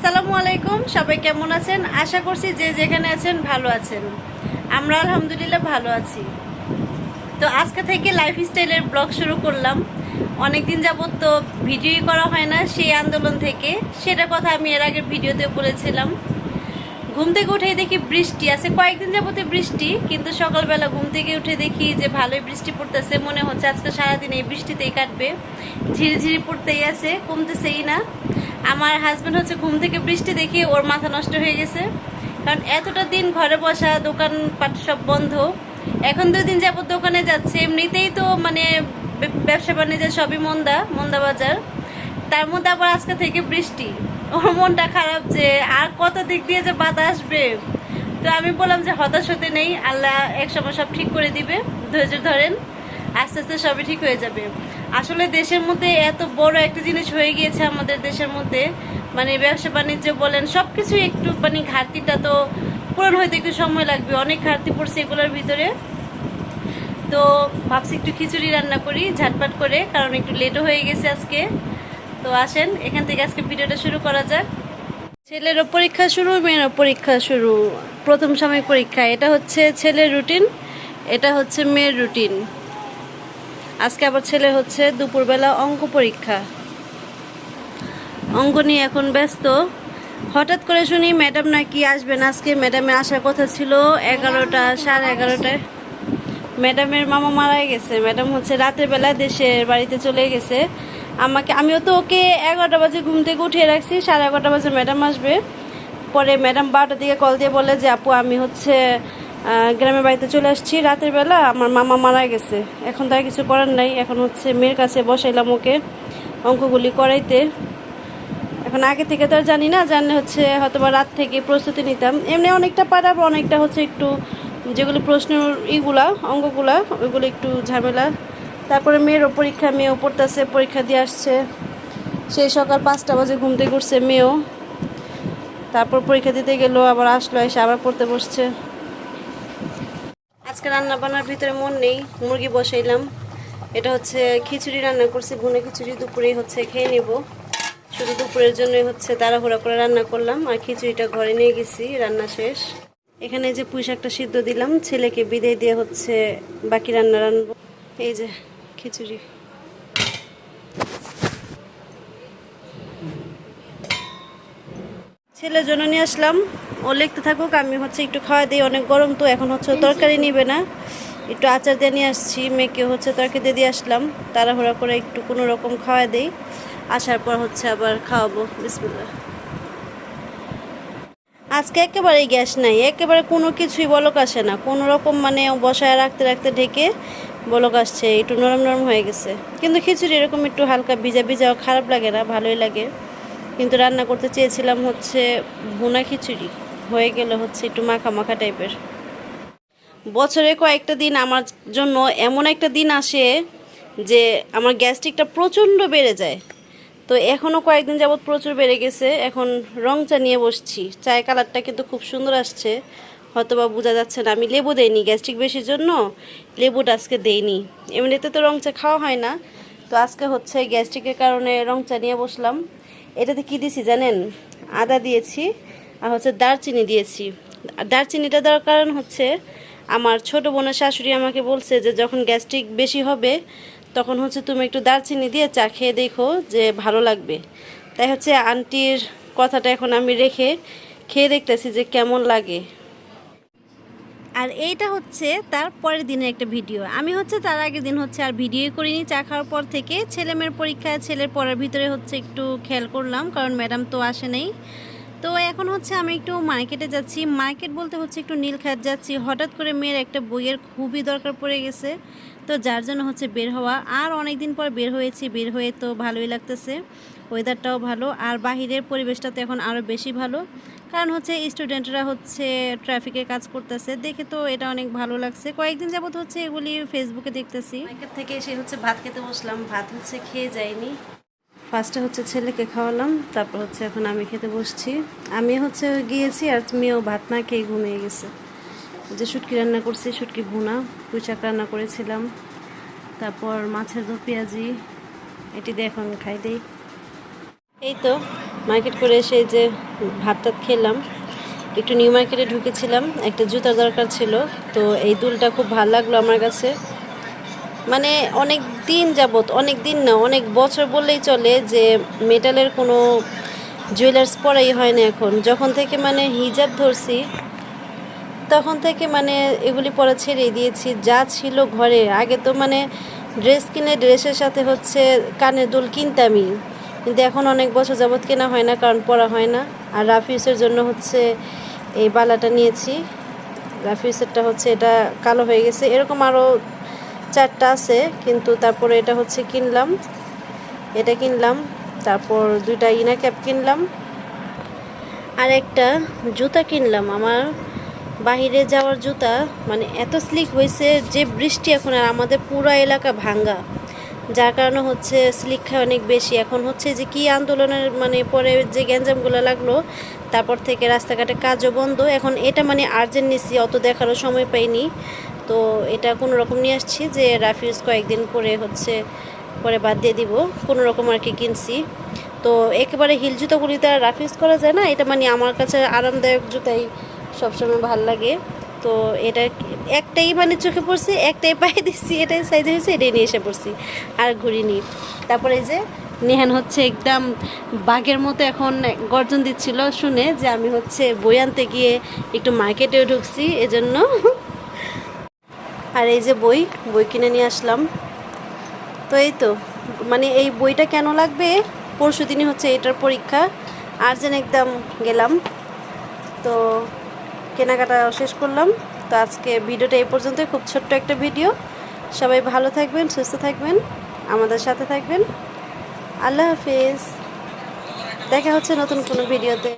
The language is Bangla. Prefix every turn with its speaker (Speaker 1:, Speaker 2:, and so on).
Speaker 1: আসসালামু আলাইকুম, সবাই কেমন আছেন? আশা করছি যে যেখানে আছেন ভালো আছেন। আমরা আলহামদুলিল্লাহ ভালো আছি। তো আজকে থেকে লাইফস্টাইলের ব্লগ শুরু করলাম। অনেকদিন যাবত তো ভিডিওই করা হয় না সেই আন্দোলন থেকে। সেটা কথা আমি এর আগের ভিডিওতে বলেছিলাম। ঘুম থেকে উঠে দেখি বৃষ্টি আছে। কয়েকদিন যাবতে বৃষ্টি, কিন্তু সকালবেলা ঘুম থেকে উঠে দেখি যে ভালোই বৃষ্টি পড়তেছে। মনে হচ্ছে আজকে সারাদিন এই বৃষ্টিতেই কাটবে। ঝিরিঝিরি পড়তেই আছে, কমতেছেই না। আমার হাজব্যান্ড হচ্ছে ঘুম থেকে বৃষ্টি দেখি ওর মাথা নষ্ট হয়ে গেছে। কারণ এতটা দিন ঘরে বসা, দোকানপাট সব বন্ধ। এখন দুই দিন যাবত দোকানে যাচ্ছে। এমনিতেই তো মানে ব্যবসা বাণিজ্যের সবই মন্দা মন্দা বাজার। তার মধ্যে আবার আজকে থেকে বৃষ্টি। ওর মনটা খারাপ যে আর কত দিক দিয়ে যে বাধা আসবে। তো আমি বললাম যে হতাশ হতে নেই। আল্লাহ এক সময় সব ঠিক করে দিবে। ধৈর্য ধরেন, আস্তে আস্তে সবই ঠিক হয়ে যাবে। আসলে দেশের মধ্যে এত বড় একটা জিনিস হয়ে গিয়েছে আমাদের দেশের মধ্যে। মানে ব্যবসা বাণিজ্য বলেন সব কিছু একটু মানে ঘাটতিটা তো পূরণ হইতে একটু সময় লাগবে, অনেক ঘাটতি পড়ছে এগুলোর ভিতরে। তো ভাবছি একটু খিচুড়ি রান্না করি, ঝাটপাট করে, কারণ একটু লেটও হয়ে গেছে আজকে। তো আসেন, এখান থেকে আজকে ভিডিওটা শুরু করা যাক। ছেলেরও পরীক্ষা শুরু, মেয়েরও পরীক্ষা শুরু। প্রথম সময় পরীক্ষা, এটা হচ্ছে ছেলের রুটিন এটা হচ্ছে মেয়ের রুটিন আজকে আবার ছেলে হচ্ছে দুপুরবেলা অঙ্ক পরীক্ষা। অঙ্ক নিয়ে এখন ব্যস্ত। হঠাৎ করে শুনি ম্যাডাম নাকি আসবেন আজকে ম্যাডামের আসার কথা ছিল এগারোটা, সাড়ে এগারোটায়। ম্যাডামের মামা মারা গেছে। ম্যাডাম হচ্ছে রাতের বেলা দেশের বাড়িতে চলে গেছে। আমাকে, আমিও তো ওকে এগারোটা বাজে ঘুম থেকে উঠিয়ে রাখছি। সাড়ে এগারোটা বাজে ম্যাডাম আসবে। পরে ম্যাডাম বারোটার দিকে কল দিয়ে বলে যে, আপু, আমি হচ্ছে গ্রামের বাড়িতে চলে আসছি। রাতের বেলা আমার মামা মারা গেছে। এখন তার কিছু করার নাই। এখন হচ্ছে মেয়ের কাছে বসাইলাম ওকে অঙ্কগুলি করাইতে। এখন আগে থেকে তো আর জানি না, জানলে হচ্ছে হয়তো বা রাত থেকে প্রস্তুতি নিতাম। এমনি অনেকটা পারাবো, অনেকটা হচ্ছে একটু যেগুলো প্রশ্ন ইগুলা, অঙ্কগুলা, ওইগুলো একটু ঝামেলা। তারপরে মেয়েরও পরীক্ষা, মেয়েও পড়তেছে, পরীক্ষা দিয়ে আসছে। সেই সকাল পাঁচটা বাজে ঘুম থেকে উঠছে মেয়েও। তারপর পরীক্ষা দিতে গেলো, আবার আসলো, এসে আবার পড়তে বসছে। আজকে রান্না বান্নার ভিতরে মন নেই, মুরগি বসাইলাম। এটা হচ্ছে খিচুড়ি রান্না করছি, ভুনে খিচুড়ি দুপুরেই হচ্ছে খেয়ে নেব। শুধু দুপুরের জন্যই হচ্ছে তাড়াহুড়া করে রান্না করলাম, আর খিচুড়িটা ঘরে নিয়ে গেছি, রান্না শেষ। এখানে যে পুঁই শাকটা সিদ্ধ দিলাম, ছেলেকে বিদায় দিয়ে হচ্ছে বাকি রান্না রান্না এই যে খিচুড়ি। ছেলের জন্য নিয়ে আসলাম। ও লিখতে থাকুক আমি হচ্ছে একটু খাওয়া দিই অনেক গরম তো এখন হচ্ছে তরকারি নিবে না। একটু আচার দিয়ে নিয়ে আসছি মেয়েকে হচ্ছে তরকারি দিয়ে দিয়ে আসলাম। তাড়াহুড়া করে একটু কোনো রকম খাওয়া দিই আসার পর হচ্ছে আবার খাওয়াবো বিসমিল্লাহ। আজকে একেবারেই গ্যাস নাই একেবারে কোনো কিছুই বলক আসে না। কোনো রকম মানে বসায় রাখতে রাখতে ঢেকে বলক আসছে একটু নরম নরম হয়ে গেছে। কিন্তু খিচুড়ি এরকম একটু হালকা ভিজা ভিজাও খারাপ লাগে না ভালোই লাগে। কিন্তু রান্না করতে চেয়েছিলাম হচ্ছে ভুনা খিচুড়ি। হয়ে গেলে হচ্ছে একটু মাখা মাখা টাইপের বছরে কয়েকটা দিন আমার জন্য এমন একটা দিন আসে যে আমার গ্যাস্ট্রিকটা প্রচণ্ড বেড়ে যায়। তো এখনও কয়েকদিন যাবৎ প্রচুর বেড়ে গেছে। এখন রং চা নিয়ে বসছি। চায়ের কালারটা কিন্তু খুব সুন্দর আসছে। হয়তো বা বোঝা যাচ্ছে না, আমি লেবু দেইনি গ্যাস্ট্রিক বেশির জন্য। লেবুটা আজকে দেইনি। এমনিতে তো রং চা খাওয়া হয় না। তো আজকে হচ্ছে গ্যাস্ট্রিকের কারণে রং চা নিয়ে বসলাম। এটাতে কী দিয়েছি জানেন? আদা দিয়েছি আর হচ্ছে দারচিনি দিয়েছি। দারচিনিটা দেওয়ার কারণ হচ্ছে আমার ছোট বোনের শাশুড়ি আমাকে বলছে যে যখন গ্যাস্ট্রিক বেশি হবে, তখন হচ্ছে তুমি একটু দারচিনি দিয়ে চা খেয়ে দেখো যে ভালো লাগবে। তাই হচ্ছে আন্টির কথাটা এখন আমি রেখে খেয়ে দেখতেছি যে কেমন লাগে। আর এইটা হচ্ছে তার পরের দিনের একটা ভিডিও। আমি হচ্ছে তার আগের দিন হচ্ছে আর ভিডিওই করিনি, চা খাওয়ার পর থেকে। ছেলে মেয়ের পরীক্ষা, ছেলের পড়ার ভিতরে হচ্ছে একটু খেয়াল করলাম, কারণ ম্যাডাম তো আসে নেই। তো এখন হচ্ছে আমি একটু মার্কেটে যাচ্ছি। মার্কেট বলতে হচ্ছে একটু নীলখাত যাচ্ছি। হঠাৎ করে মেয়ের একটা বইয়ের খুবই দরকার পড়ে গেছে। তো যার জন্য হচ্ছে বের হওয়া। আর অনেক দিন পর বের হয়েছি। বের হয়ে তো ভালোই লাগতেছে। ওয়েদারটাও ভালো। আর বাহিরের পরিবেশটা তো এখন আরও বেশি ভালো। কারণ হচ্ছে স্টুডেন্টরা হচ্ছে ট্রাফিকে কাজ করতেছে। দেখে তো এটা অনেক ভালো লাগছে। কয়েকদিন যাবত হচ্ছে এগুলি ফেসবুকে দেখতেছি। থেকে এসে হচ্ছে ভাত খেতে বসলাম। ভাত হচ্ছে খেয়ে যাইনি। ফার্স্টে হচ্ছে ছেলেকে খাওয়ালাম। তারপর হচ্ছে এখন আমি খেতে বসছি। আমি হচ্ছে গিয়েছি আর মেয়েও ভাত না খেয়ে ঘুমিয়ে গেছে। যে শুটকি রান্না করছি, শুটকি ভুনা, পুঁই শাক রান্না করেছিলাম। তারপর মাছের দো পেঁয়াজি। এটি দিয়ে এখন খাই দেই। এই তো। মার্কেট করে এসে এই যে ভাত টাত খেলাম। একটু নিউ মার্কেটে ঢুকেছিলাম, একটা জুতার দরকার ছিল, তো এই দুলটা খুব ভালো লাগল আমার কাছে। মানে অনেক দিন যাবত অনেক দিন না, অনেক বছর বললেই চলে যে মেটালের কোনো জুয়েলার্স পরাই হয় না এখন। যখন থেকে মানে হিজাব ধরছি, তখন থেকে মানে এগুলি পরা ছেড়েই দিয়েছি। যা ছিল ঘরে, আগে তো মানে ড্রেস কিনে ড্রেসের সাথে হচ্ছে কানের দুল কিনতামই। কিন্তু এখন অনেক বছর যাবৎ কেনা হয় না, কারণ পরা হয় না। আর রাফিউসের জন্য হচ্ছে এই বালাটা নিয়েছি। রাফিউসেরটা হচ্ছে এটা কালো হয়ে গেছে। এরকম আরও চারটা আছে, কিন্তু তারপরে এটা হচ্ছে কিনলাম। এটা কিনলাম, তারপর দুইটা ইনা ক্যাপ কিনলাম। আর একটা জুতা কিনলাম। আমার বাহিরে যাওয়ার জুতা মানে এত স্লিক হয়েছে যে বৃষ্টি এখন আর আমাদের পুরো এলাকা ভাঙ্গা। যার কারণে হচ্ছে স্লিক খায় অনেক বেশি। এখন হচ্ছে যে কি আন্দোলনের মানে পরে যে গ্যাঞ্জামগুলো লাগল, তারপর থেকে রাস্তাঘাটে কাজও বন্ধ। এখন এটা মানে আর্জেন্ট নিছি অত দেখারও সময় পাইনি। তো এটা কোনো রকম নিয়ে আসছি যে রাফিউজ কয়েকদিন পরে হচ্ছে পরে বাদ দিয়ে দিব। কোনো রকম আর কি কিনছি। তো একেবারে হিল জুতোগুলি তো আর রাফিউজ করা যায় না। এটা মানে আমার কাছে আরামদায়ক জুতাই সবসময় ভালো লাগে। তো এটা একটাই মানে চোখে পড়ছে, একটাই পায়ে দিচ্ছি, এটাই সাইজে হয়েছে, এটাই নিয়ে এসে পড়ছি। আর ঘুরিনি তারপরে এই যে নেহান হচ্ছে একদম বাঘের মতো এখন গর্জন দিচ্ছিল শুনে যে আমি হচ্ছে বই আনতে গিয়ে একটু মার্কেটেও ঢুকছি, এজন্য। আর এই যে বই বই কিনে নিয়ে আসলাম। তো এই তো মানে এই বইটা কেন লাগবে? পরশু দিনই হচ্ছে এটার পরীক্ষা। আর্জেন্ট একদম গেলাম। তো কেনাকাটা শেষ করলাম। তো আজকে ভিডিওটা এই পর্যন্তই। খুব ছোট্ট একটা ভিডিও। সবাই ভালো থাকবেন, সুস্থ থাকবেন, আমাদের সাথে থাকবেন। আল্লাহ হাফিজ। দেখা হচ্ছে নতুন কোনো ভিডিওতে।